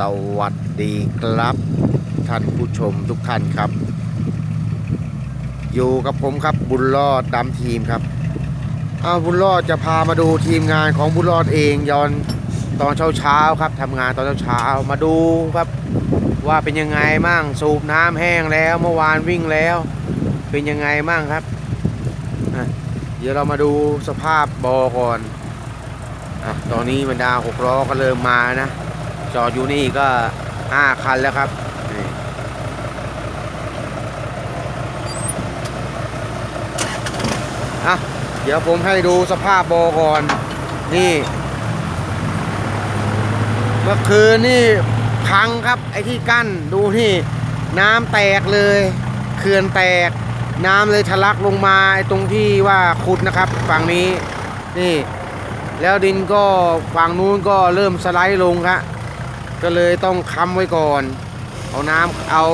สวัสดีครับ ท่านผู้ชมทุกท่านครับ อยู่กับผมครับบุญรอดดำทีมครับเอาบุญรอดจะพามาดูทีมงานของบุญรอดเองย้อนตอนเช้าเช้าครับทำงานตอนเช้าเช้ามาดูครับว่าเป็นยังไงมั่งสูบน้ำแห้งแล้ว เมื่อวานวิ่งแล้ว เป็นยังไงมั่งครับเดี๋ยวเรามาดูสภาพบอก่อนอะตอนนี้บรรดาหกล้อก็เริ่มมานะ จอดอยู่นี่ก็ห้าคันแล้วครับอะเดี๋ยวผมให้ดูสภาพบอก่อน นี่ เมื่อคืนนี่พังครับ ไอ้ที่กั้นดูนี่น้ำแตกเลยเขื่อนแตก น้ำเลยทะลักลงมาไอ้ตรงที่ว่าขุดนะครับ ฝั่งนี้นี่ แล้วดินก็ฝั่งนู้นก็เริ่มสไลด์ลงครับ ก็เลยต้องค้ำไว้ก่อน เอาน้ำเอา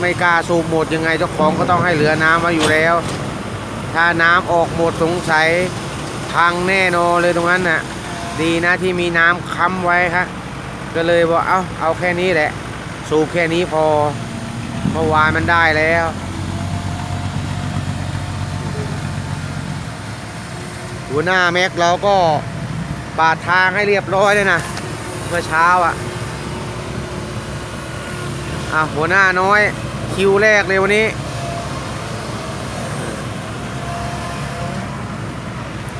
ไม่กล้าสูบหมดยังไงเจ้าของก็ต้องให้เหลือน้ำมาอยู่แล้ว ถ้าน้ำออกหมดสงสัยพังแน่นอนเลยตรงนั้นน่ะ ดีนะที่มีน้ำค้ำไว้ครับก็เลยบอกเอาเอาแค่นี้แหละ สูบแค่นี้พอเมื่อวานมันได้แล้วหัวหน้าแม็กเราก็ปาดทางให้เรียบร้อยเลยนะเมื่อเช้าอะ อะหัวหน้าน้อย คิวแรกเลยวันนี้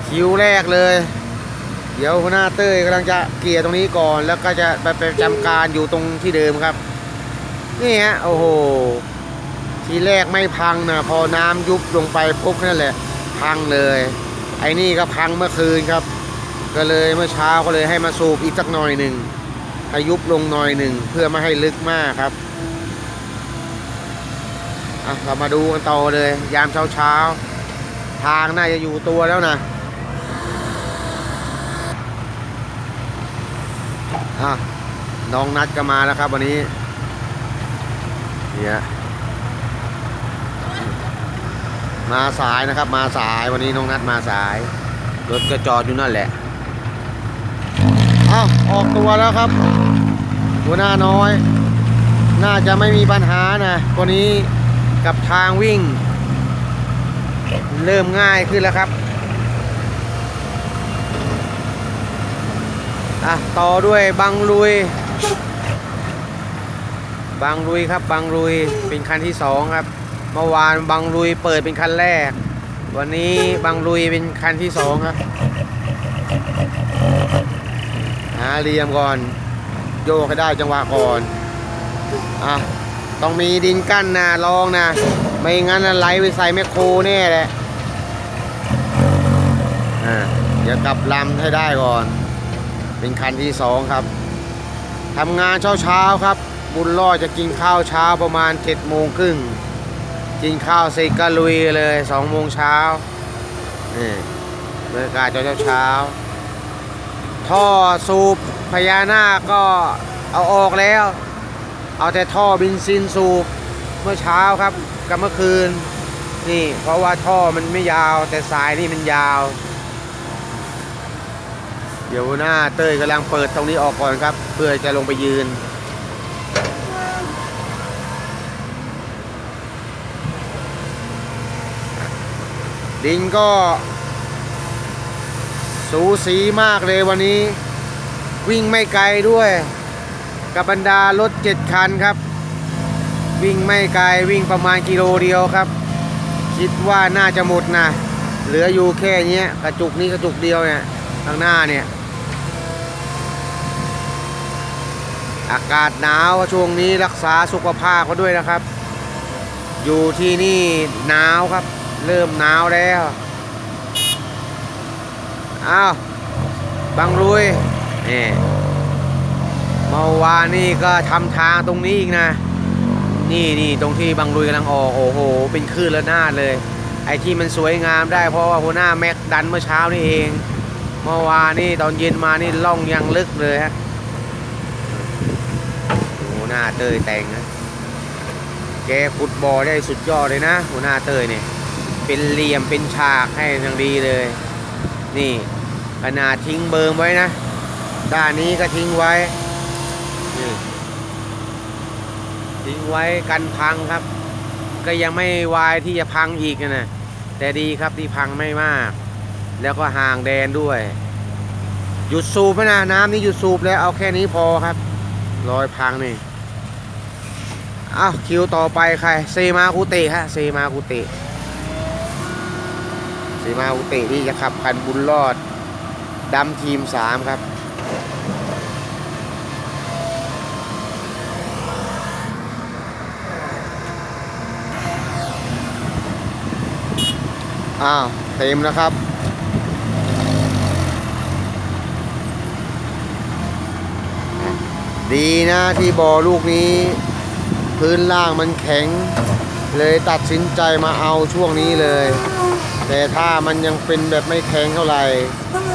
คิวแรกเลย เดี๋ยวหัวหน้าเต้ยกำลังจะเกลี่ยตรงนี้ก่อน แล้วก็จะไปไประจำการอยู่ตรงที่เดิมครับ นี่ฮะโอ้โห ทีแรกไม่พังนะพอน้ำยุบลงไปปุ๊บนั่นแหละ พังเลย ไอ้นี่ก็พังเมื่อคืนครับ ก็เลยเมื่อเช้าก็เลยให้มาสูบอีกสักหน่อยหนึ่งให้ยุบลงหน่อยหนึ่งเพื่อไม่ให้ลึกมากครับ เรามาดูกันต่อเลย ยามเช้าเช้าทางน่าจะอยู่ตัวแล้วนะอะน้องนัดก็มาแล้วครับวันนี้เนี่ยมาสายนะครับ มาสายวันนี้น้องนัดมาสายรถก็จอดอยู่นั่นแหละอ้าวออกตัวแล้วครับ หัวหน้าน้อย น่าจะไม่มีปัญหานะคนนี้ กับทางวิ่ง เริ่มง่ายขึ้นแล้วครับอะต่อด้วยบังลุยบังลุยครับบังลุยเป็นคันที่สองครับ เมื่อวานบังลุยเปิดเป็นคันแรก วันนี้บังลุยเป็นคันที่สองครับหาเหลี่ยมก่อน โยกให้ได้จังหวะก่อนอะ ต้องมีดินกั้นนะลองนะ ไม่งั้นน่ะไหลไปใส่แมคโครแน่แหละอ่าเดี๋ยวกลับลำให้ได้ก่อน เป็นคันที่สองครับทำงานเช้าเช้าครับ บุญรอดจะกินข้าวเช้าประมาณเจ็ดโมงครึ่งกินข้าวเสร็จก็ลุยเลยสองโมงเช้านี่บรรยากาศเช้าเช้าท่อสูบพญานาคก็เอาออกแล้ว เอาแต่ท่อบินซินสูบเมื่อเช้าครับกับเมื่อคืน นี่ เพราะว่าท่อมันไม่ยาว แต่สายนี่มันยาว เดี๋ยวหน้าเต้ยกำลังเปิดตรงนี้ออกก่อนครับ เพื่อจะลงไปยืนดินก็ สูสีมากเลยวันนี้ วิ่งไม่ไกลด้วย กับบรรดารถเจ็ดคันครับ วิ่งไม่ไกลวิ่งประมาณกิโลเดียวครับ คิดว่าน่าจะหมดนะ เหลืออยู่แค่เนี้ยกระจุกนี้กระจุกเดียวเนี่ยข้างหน้าเนี่ย อากาศหนาวช่วงนี้รักษาสุขภาพเขาด้วยนะครับ อยู่ที่นี่หนาวครับ เริ่มหนาวแล้วอ้าวบังรุยนี่ เมื่อวานนี่ก็ทำทางตรงนี้อีกนะ นี่นี่ตรงที่บังรุยกำลังออกโอ้โห เป็นคลื่นและหน้าดเลย ไอ้ที่มันสวยงามได้เพราะว่าหัวหน้าแม็กดันเมื่อเช้านี่เอง เมื่อวานนี่ตอนเย็นมานี่ล่องยังลึกเลยฮะหัวหน้าเตยแต่งนะแกขุดบ่อได้สุดยอดเลยนะ หัวหน้าเตยเนี่ยเป็นเหลี่ยมเป็นฉากให้อย่างดีเลย นี่ขนาดทิ้งเบิร์ไว้นะด้านนี้ก็ทิ้งไว้ นี่ทิ้งไว้กันพังครับ ก็ยังไม่วายที่จะพังอีกนะแต่ดีครับที่พังไม่มาก แล้วก็ห่างแดนด้วย หยุดสูบนะน้ำนี่หยุดสูบแล้วเอาแค่นี้พอครับรอยพังนี่อ้าวคิวต่อไปใคร เซมาคุเตะฮะเซมาคุเตะเซมาคุเตะที่จะขับคันบุญรอดดำทีมสามครับ อ้าวเต็มแล้วครับ ดีนะที่บอลูกนี้ พื้นล่างมันแข็ง เลยตัดสินใจมาเอาช่วงนี้เลย แต่ถ้ามันยังเป็นแบบไม่แข็งเท่าไหร่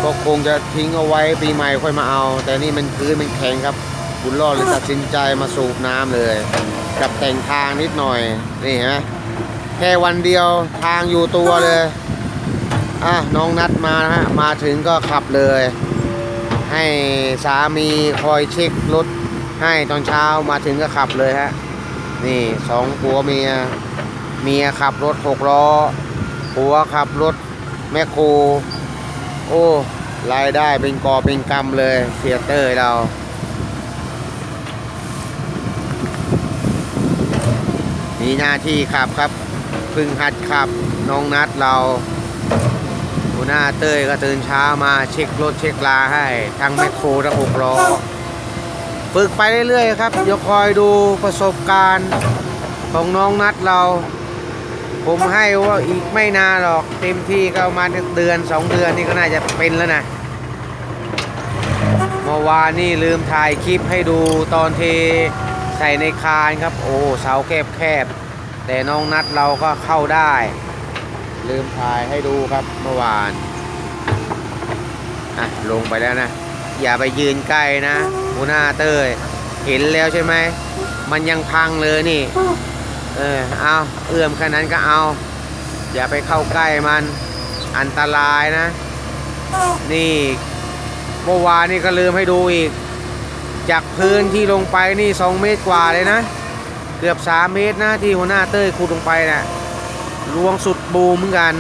ก็คงจะทิ้งเอาไว้ปีใหม่ค่อยมาเอา แต่นี่มันพื้นมันแข็งครับบุญรอดเลยตัดสินใจมาสูบน้ำเลย กับแต่งทางนิดหน่อย นี่เห็นไหม แค่วันเดียวทางอยู่ตัวเลย อะน้องนัดมานะฮะ มาถึงก็ขับเลย ให้สามีคอยเช็ครถให้ตอนเช้ามาถึงก็ขับเลยฮะ นี่สองผัวเมีย เมียขับรถหกล้อผัวขับรถแมคโคร โอ้รายได้เป็นกอเป็นกำเลยเสียเตอร์เรามีหน้าที่ขับครับ พึ่งหัดขับ น้องนัดเราหัวหน้าเต้ยก็ตื่นเช้ามาเช็ครถเช็คลาให้ ทั้งแมคโครทั้งหกล้อฝึกไปเรื่อยๆครับเดี๋ยวคอยดูประสบการณ์ของน้องนัดเรา ผมให้ว่าอีกไม่นานหรอกเต็มที่ก็มาเดือนสองเดือนนี่ก็น่าจะเป็นแล้วนะเมื่อวานนี่ลืมถ่ายคลิปให้ดูตอนเทใส่ในคานครับ โอ้เสาแคบๆ แต่น้องนัดเราก็เข้าได้ ลืมถ่ายให้ดูครับเมื่อวานอะลงไปแล้วนะ อย่าไปยืนใกล้นะหัวหน้าเต้ยเห็นแล้วใช่ไหม มันยังพังเลยนี่ เออเอาเอื้อมแค่นั้นก็เอา อย่าไปเข้าใกล้มันอันตรายนะ นี่เมื่อวานนี่ก็ลืมให้ดูอีก จากพื้นที่ลงไปนี่2เมตรกว่าเลยนะ เกือบ 3 เมตรนะที่หัวหน้าเต้ยขุดลงไปนะ่ะลวงสุดบูมเหมือนกัน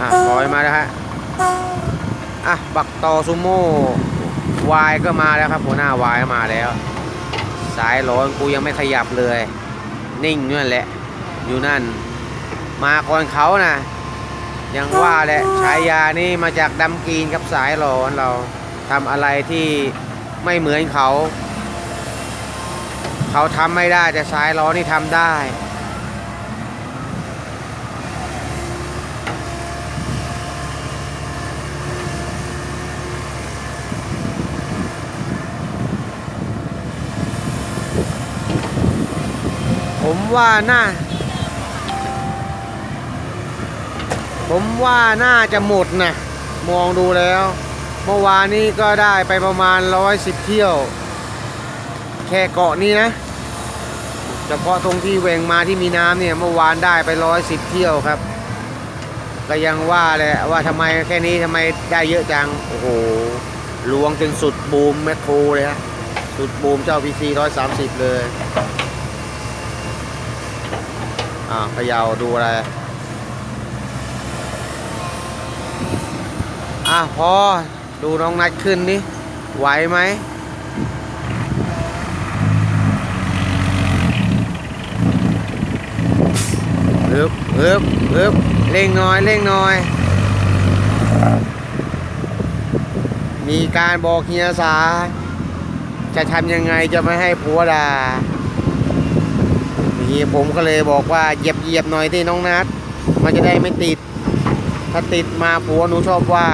อะปล่อยมาแล้วฮะ อะ บักตอซูโม่วายก็มาแล้วครับ หัวหน้าวายมาแล้ว สายร้อนกูยังไม่ขยับเลย นิ่งนั่นแหละ อยู่นั่น มาก่อนเขานะยังว่าแหละฉายานี่มาจากดำกีนกับสายร้อนเราทำอะไรที่ไม่เหมือนเขา เขาทำไม่ได้แต่สายร้อนนี่ทำได้ผมว่าน่า ผมว่าน่าจะหมดนะมองดูแล้ว เมื่อวานนี้ก็ได้ไปประมาณร้อยสิบเที่ยว แค่เกาะนี้นะ เฉพาะตรงที่เวงมาที่มีน้ำเนี่ยเมื่อวานได้ไปร้อยสิบเที่ยวครับก็ยังว่าแหละว่าทำไมแค่นี้ทำไมได้เยอะจัง โอ้โหลวงจนสุดบูมแมคโครเลยฮะสุดบูมเจ้าพีซีร้อยสามสิบเลยอ่าเขยาวดูอะไรอะพอดูน้องนัดขึ้นนี่ไหวไหม ฮึบฮึบฮึบเร่งน่อยเร่งน่อย มีการบอกเฮียสา จะทำยังไงจะไม่ให้ผัวด่านี่ผมก็เลยบอกว่าเหยียบเหยียบหน่อยที่น้องนัด มันจะได้ไม่ติด ถ้าติดมาผัวหนูชอบว่า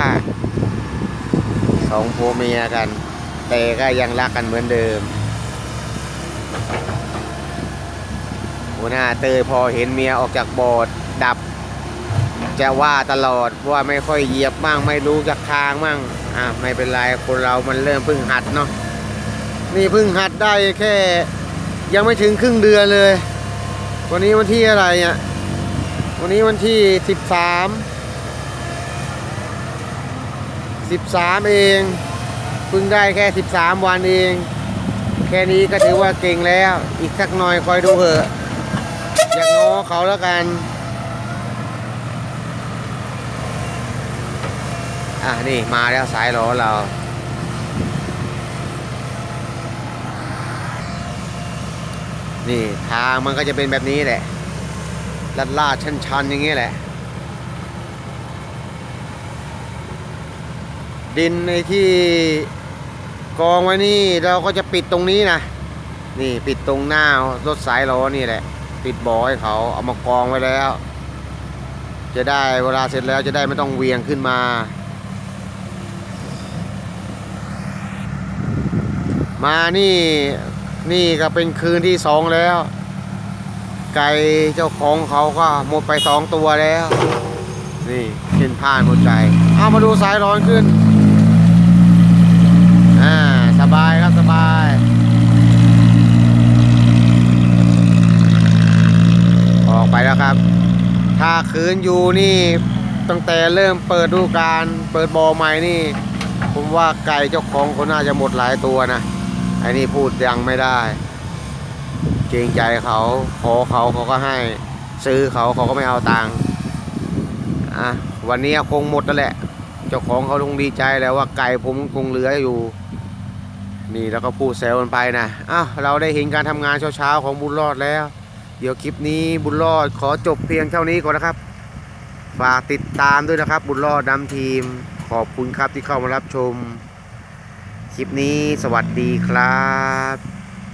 สองผัวเมียกัน แต่ก็ยังรักกันเหมือนเดิม หัวหน้าเตยพอเห็นเมียออกจากโบสถ์ดับ จะว่าตลอดว่าไม่ค่อยเหยียบมั่งไม่รู้จักทางมั่งอะไม่เป็นไรคนเรามันเริ่มพิ่งหัดเนาะนี่พิ่งหัดได้แค่ ยังไม่ถึงครึ่งเดือนเลย วันนี้วันที่อะไรเนี่ยวันนี้วันที่สิบสามสิบสามเองเพิ่งได้แค่สิบสามวันเอง แค่นี้ก็ถือว่าเก่งแล้ว อีกสักหน่อยคอยดูเถอะ อย่างง้อเขาแล้วกัน อะนี่มาแล้วสายล้อเรานี่ทางมันก็จะเป็นแบบนี้แหละลาดลาดชันชันๆอย่างเงี้ยแหละ ดินในที่กองไว้นี่เราก็จะปิดตรงนี้นะ นี่ปิดตรงหน้ารถสายล้อนี่แหละ ปิดบ่อให้เขาเอามากองไว้แล้ว จะได้เวลาเสร็จแล้วจะได้ไม่ต้องเวียงขึ้นมามานี่นี่ก็เป็นคืนที่สองแล้ว ไก่เจ้าของเขาก็หมดไปสองตัวแล้ว นี่ขึ้นผ่านหมดใจ เอามาดูสายร้อนขึ้น อ่า สบายครับสบาย ออกไปแล้วครับ ถ้าคืนอยู่นี่ตั้งแต่เริ่มเปิดดูกาลเปิดบอใหม่นี่ ผมว่าไก่เจ้าของเขาน่าจะหมดหลายตัวนะไอ้นี่พูดยังไม่ได้ เกรงใจเขาขอเขาเขาก็ให้ ซื้อเขาเขาก็ไม่เอาตังค์อะวันนี้คงหมดแล้วแหละ เจ้าของเขาคงดีใจแล้วว่าไก่ผมคงเหลืออยู่ นี่แล้วก็พูดแซวกันไปนะอ้าวเราได้เห็นการทำงานเช้าๆของบุญรอดแล้ว ดี๋ยวคลิปนี้บุญรอดขอจบเพียงเท่านี้ก่อนนะครับ ฝากติดตามด้วยนะครับ บุญรอดดำทีม ขอบคุณครับที่เข้ามารับชม คลิปนี้สวัสดีครับ